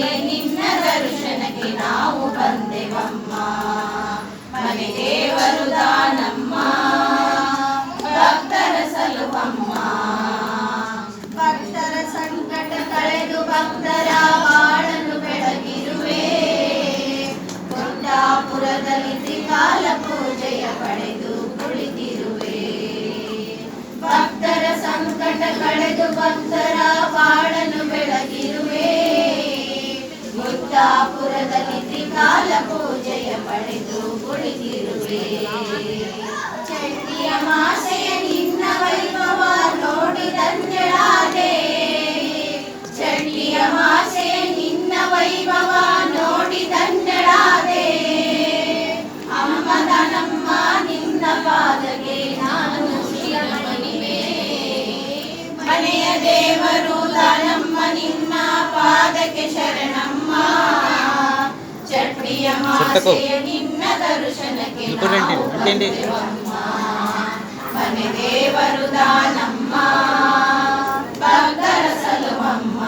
ನಿನ್ನ ದರ್ಶನಕ್ಕೆ ನಾವು ಬಂದೆವಮ್ಮ. ಮನೆ ದೇವರು ದಾನಮ್ಮ ಭಕ್ತರ ಸಲುವಮ್ಮ. ಭಕ್ತರ ಸಂಕಟ ಕಳೆದು ಭಕ್ತರ ಬಾಳನ್ನು ಬೆಳಗಿರುವೆ. ಕೊಂಡಾಪುರದಲ್ಲಿ ತ್ರಿಕಾಲ ಪೂಜೆಯ ಪಡೆದು ಮುದ್ದಾಪುರದಲ್ಲಿ ತ್ರಿಕಾಲ ಪೂಜೆಯ ಪಡೆದು ಕುಳಿತಿರುವೆ. ಚಂಡಿಯ ಮಾಸೆಯ ನಿನ್ನ ವೈಭವ ನೋಡಿ ಧನ್ಯಳಾದೆ ಚಂಡಿಯ ಮಾಸೆಯ ನಿನ್ನ ವೈಭವ ನೋಡಿ ಧನ್ಯಳಾದೆ ಅಮ್ಮದ ನಮ್ಮ ನಿನ್ನ ಪಾದಗೆ ನಾನು ಶಿರಮಣಿವೆ. ಮನೆಯ ದೇವರು ದಾನಮ್ಮ ನಿನ್ನ ಪಾದಕ್ಕೆ ಶರಣಮ್ಮ. ಸಲುವಮ್ಮ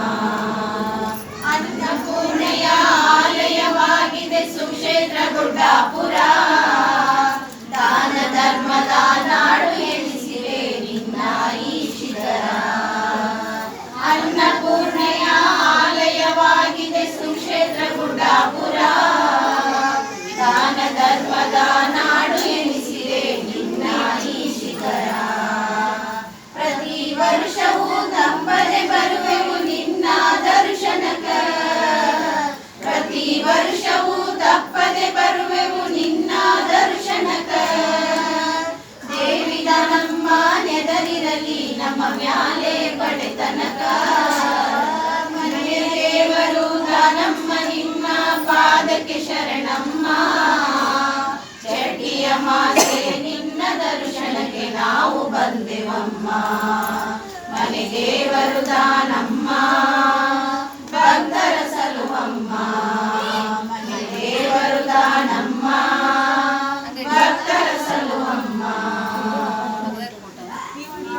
ಅನ್ನಪೂರ್ಣೆಯ ಆಲಯವಾಗಿದೆ ಸುಕ್ಷೇತ್ರ ಗುಡ್ಡಾಪುರ దేవమ్మ మని దేవరు